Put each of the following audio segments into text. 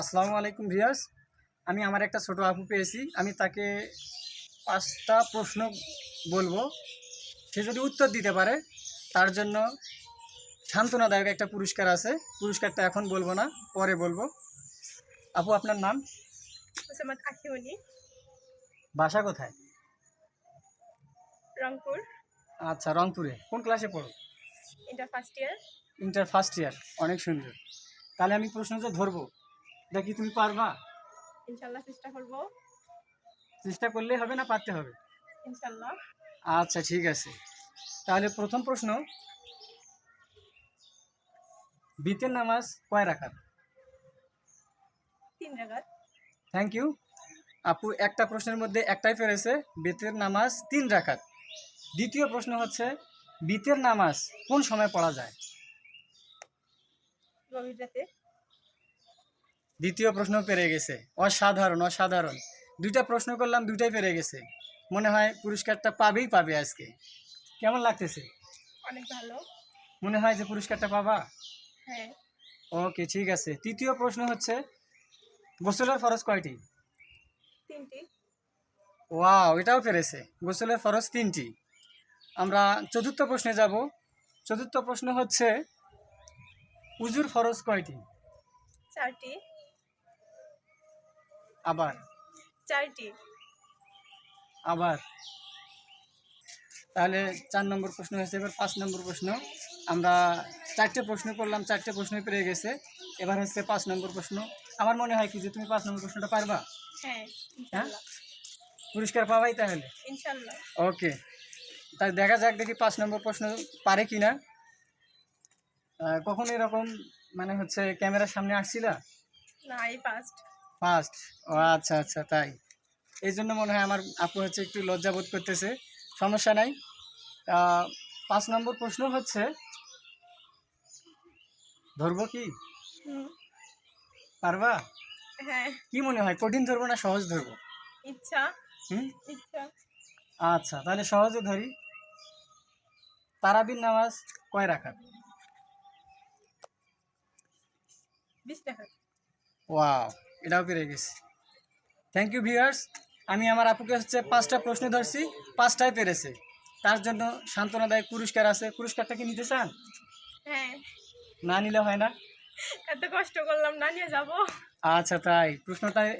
আসসালামু আলাইকুম রিয়াজ আমি আমার একটা ছোট আপু পেয়েছি। আমি তাকে পাঁচটা প্রশ্ন বলব। সে যদি উত্তর দিতে পারে তার জন্য সান্ত্বনাদায়ক একটা পুরস্কার আছে। পুরস্কারটা এখন বলব না পরে বলব। আপু আপনার নাম? বাসা কোথায়? রংপুর। আচ্ছা রংপুরে। কোন ক্লাসে পড়ো? Inter first year. Inter first year অনেক সুন্দর। তাহলে আমি প্রশ্নটা ধরবো। দেখি তুমি পারবা? ইনশাল্লাহ চেষ্টা করব। চেষ্টা করলেই হবে না পারতে হবে? ইনশাল্লাহ। আচ্ছা ঠিক আছে। তাহলে প্রথম প্রশ্ন। বিতের নামাজ কয় রাখাত তিন রাগাত থ্যাংক ইউ আপু একটা প্রশ্নের মধ্যে একটাই পেরেছে বেতের নামাজ তিন রাখাত দ্বিতীয় প্রশ্ন হচ্ছে বিতের নামাজ কোন সময় পড়া যায়? গভীর রাতে। দ্বিতীয় প্রশ্ন পেরে গেছে। অসাধারণ অসাধারণ। দুইটা প্রশ্ন করলাম দুইটাই পেরে গেছে। মনে হয় পুরস্কারটা পাবেই পাবে আজকে। কেমন লাগতেছে? অনেক ভালো। মনে হয় যে পুরস্কারটা পাবা? হ্যাঁ। ওকে ঠিক আছে। তৃতীয় প্রশ্ন হচ্ছে গোসলের ফরজ কয়টি? তিনটি। ওয়াও এটাও পেরেছে। গোসলের ফরজ তিনটি। আমরা চতুর্থ প্রশ্নে যাব। চতুর্থ প্রশ্ন হচ্ছে উজুর ফরজ কয়টি? চারটি। আবার? চারটি। আবার? তাহলে চার নম্বর প্রশ্ন হয়েছে এবার পাঁচ নম্বর প্রশ্ন। আমরা চারটে প্রশ্ন করলাম চারটে প্রশ্ন পেরে গেছে। এবার হচ্ছে পাঁচ নম্বর প্রশ্ন। আমার মনে হয় কি যে তুমি পাঁচ নম্বর প্রশ্নটা পারবা? হ্যাঁ ইনশাল্লাহ। পুরস্কার পাবাই তাহলে? ইনশাল্লাহ। ওকে। তাই দেখা যাক দেখি পাঁচ নম্বর প্রশ্ন পারে কি না কখনো এরকম মানে হচ্ছে ক্যামেরার সামনে আসছিলা? না এই ফার্স্ট ফার্স্ট ও আচ্ছা আচ্ছা তাই। এই জন্য মনে হয় আমার আপু হচ্ছে একটু লজ্জা বোধ করতেছে। সমস্যা নাই। পাঁচ নম্বর প্রশ্ন হচ্ছে ধরবো কি? পারবা? হ্যাঁ। কি মনে হয় কঠিন ধরবো না সহজ ধরবো? ইচ্ছা। হুম? ইচ্ছা। আচ্ছা তাহলে সহজে ধরি। তারাবির নামাজ কয় রাখাত বিশ ওয়াও। এটাও পেরে গেছি। থ্যাংক ইউ ভিউয়ার্স আমি আমার আপুকে হচ্ছে পাঁচটা প্রশ্ন ধরছি পাঁচটাই পেরেছে। তার জন্য সান্ত্বনাদায়ক পুরস্কার আছে। পুরস্কারটা কি নিতে চান? হ্যাঁ। না নিলে হয় না? এত কষ্ট করলাম না নিয়ে যাব। আচ্ছা তাই। প্রশ্নটাই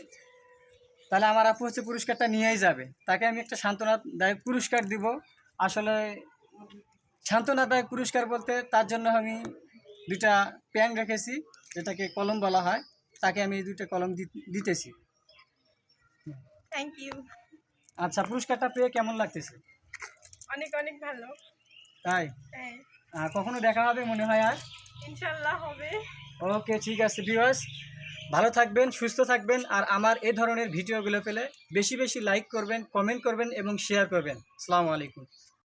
তাহলে আমার আপু হচ্ছে পুরস্কারটা নিয়েই যাবে। তাকে আমি একটা সান্ত্বনাদায়ক পুরস্কার দিব। আসলে সান্ত্বনাদায়ক পুরস্কার বলতে তার জন্য আমি দুটা প্যান রেখেছি যেটাকে কলম বলা হয়। তাকে আমি এই দুইটা কলম দিতেছি। থ্যাংক ইউ আচ্ছা পুরস্কারটা পেয়ে কেমন লাগতেছে? অনেক অনেক ভালো। তাই? হ্যাঁ। কখনো দেখা হবে মনে হয় আর? ইনশাল্লাহ হবে। ওকে ঠিক আছে ভিউয়ার্স। ভালো থাকবেন সুস্থ থাকবেন আর আমার এ ধরনের ভিডিওগুলো পেলে বেশি বেশি লাইক করবেন কমেন্ট করবেন এবং শেয়ার করবেন। আসসালামু আলাইকুম।